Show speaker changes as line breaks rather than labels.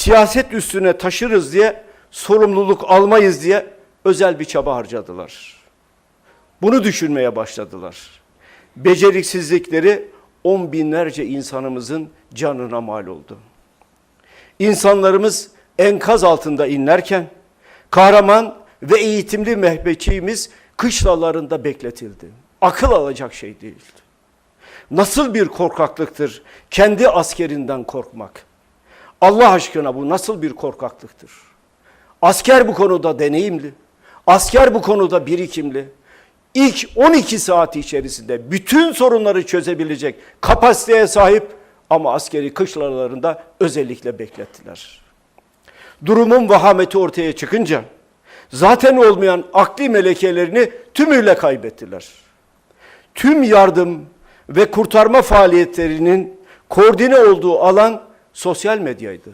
siyaset üstüne taşırız diye, sorumluluk almayız diye özel bir çaba harcadılar. Bunu düşünmeye başladılar. Beceriksizlikleri on binlerce insanımızın canına mal oldu. İnsanlarımız enkaz altında inlerken kahraman ve eğitimli mehbekçiğimiz kışlalarında bekletildi. Akıl alacak şey değildi. Nasıl bir korkaklıktır kendi askerinden korkmak? Allah aşkına bu nasıl bir korkaklıktır? Asker bu konuda deneyimli. Asker bu konuda birikimli. İlk 12 saat içerisinde bütün sorunları çözebilecek kapasiteye sahip ama askeri kışlalarında özellikle beklettiler. Durumun vahameti ortaya çıkınca zaten olmayan akli melekelerini tümüyle kaybettiler. Tüm yardım ve kurtarma faaliyetlerinin koordine olduğu alan sosyal medyaydı.